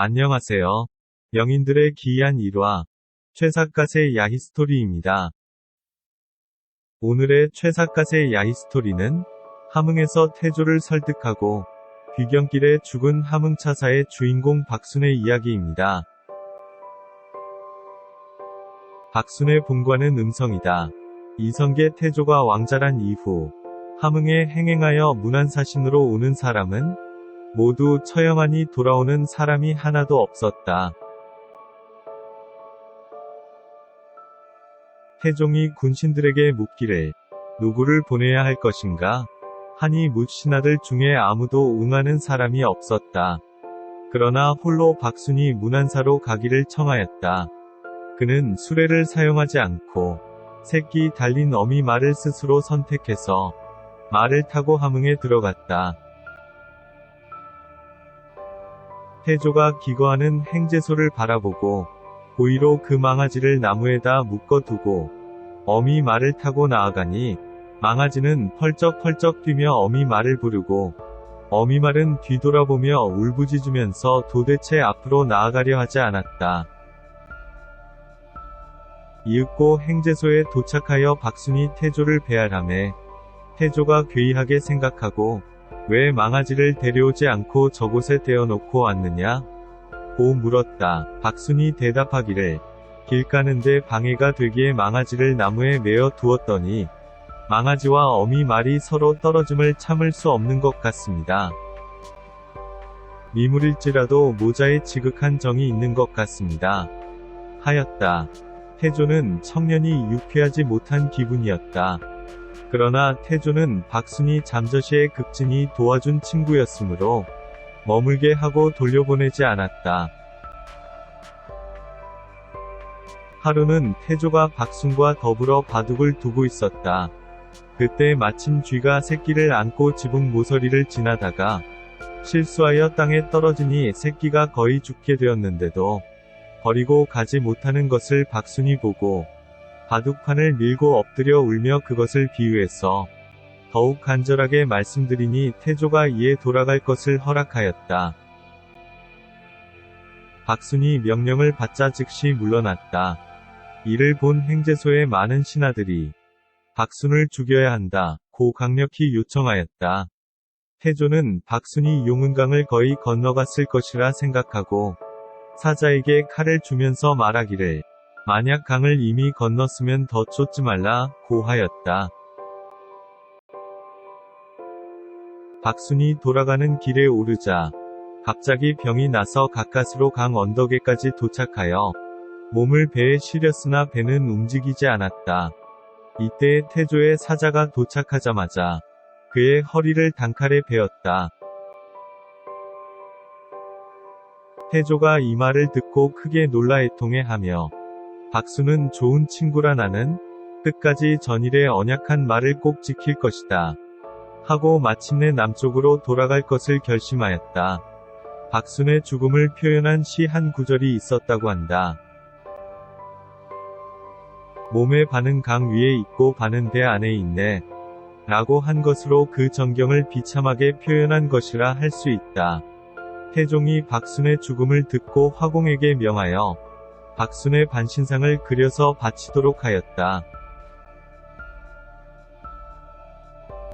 안녕하세요. 명인들의 기이한 일화, 최삿갓의 야히 스토리입니다. 오늘의 최삿갓의 야히 스토리는 함흥에서 태조를 설득하고 귀경길에 죽은 함흥 차사의 주인공 박순의 이야기입니다. 박순의 본관은 음성이다. 이성계 태조가 왕자란 이후 함흥에 행행하여 문안사신으로 오는 사람은 모두 처형하니 돌아오는 사람이 하나도 없었다. 태종이 군신들에게 묻기를 누구를 보내야 할 것인가? 하니 묻신아들 중에 아무도 응하는 사람이 없었다. 그러나 홀로 박순이 문안사로 가기를 청하였다. 그는 수레를 사용하지 않고 새끼 달린 어미 말을 스스로 선택해서 말을 타고 함흥에 들어갔다. 태조가 기거하는 행제소를 바라보고 고의로 그 망아지를 나무에다 묶어두고 어미 말을 타고 나아가니 망아지는 펄쩍펄쩍 뛰며 어미 말을 부르고 어미 말은 뒤돌아보며 울부짖으면서 도대체 앞으로 나아가려 하지 않았다. 이윽고 행제소에 도착하여 박순이 태조를 배알함에 태조가 괴이하게 생각하고 왜 망아지를 데려오지 않고 저곳에 떼어놓고 왔느냐? 고 물었다. 박순이 대답하기를 길 가는데 방해가 되기에 망아지를 나무에 메어 두었더니 망아지와 어미 말이 서로 떨어짐을 참을 수 없는 것 같습니다. 미물일지라도 모자에 지극한 정이 있는 것 같습니다. 하였다. 태조는 청년이 유쾌하지 못한 기분이었다. 그러나 태조는 박순이 잠저시의 급진이 도와준 친구였으므로 머물게 하고 돌려보내지 않았다. 하루는 태조가 박순과 더불어 바둑을 두고 있었다. 그때 마침 쥐가 새끼를 안고 지붕 모서리를 지나다가 실수하여 땅에 떨어지니 새끼가 거의 죽게 되었는데도 버리고 가지 못하는 것을 박순이 보고 바둑판을 밀고 엎드려 울며 그것을 비유해서 더욱 간절하게 말씀드리니 태조가 이에 돌아갈 것을 허락하였다. 박순이 명령을 받자 즉시 물러났다. 이를 본 행제소의 많은 신하들이 박순을 죽여야 한다. 고 강력히 요청하였다. 태조는 박순이 용은강을 거의 건너갔을 것이라 생각하고 사자에게 칼을 주면서 말하기를 만약 강을 이미 건넜으면 더 쫓지 말라 고 하였다. 박순이 돌아가는 길에 오르자 갑자기 병이 나서 가까스로 강 언덕에까지 도착하여 몸을 배에 실렸으나 배는 움직이지 않았다. 이때 태조의 사자가 도착하자마자 그의 허리를 단칼에 베었다. 태조가 이 말을 듣고 크게 놀라 애통해 하며 박수는 좋은 친구라 나는 끝까지 전일의 언약한 말을 꼭 지킬 것이다. 하고 마침내 남쪽으로 돌아갈 것을 결심하였다. 박순의 죽음을 표현한 시 한 구절이 있었다고 한다. 몸의 반은 강 위에 있고 반은 배 안에 있네. 라고 한 것으로 그 전경을 비참하게 표현한 것이라 할 수 있다. 태종이 박순의 죽음을 듣고 화공에게 명하여 박순의 반신상을 그려서 바치도록 하였다.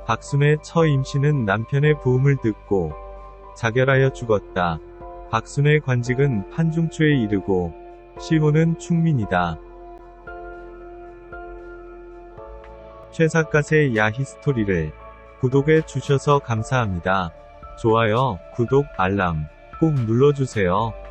박순의 처 임신은 남편의 부음을 듣고 자결하여 죽었다. 박순의 관직은 판중초에 이르고 시호는 충민이다. 최사갓의 야히스토리를 구독해 주셔서 감사합니다. 좋아요, 구독, 알람 꼭 눌러주세요.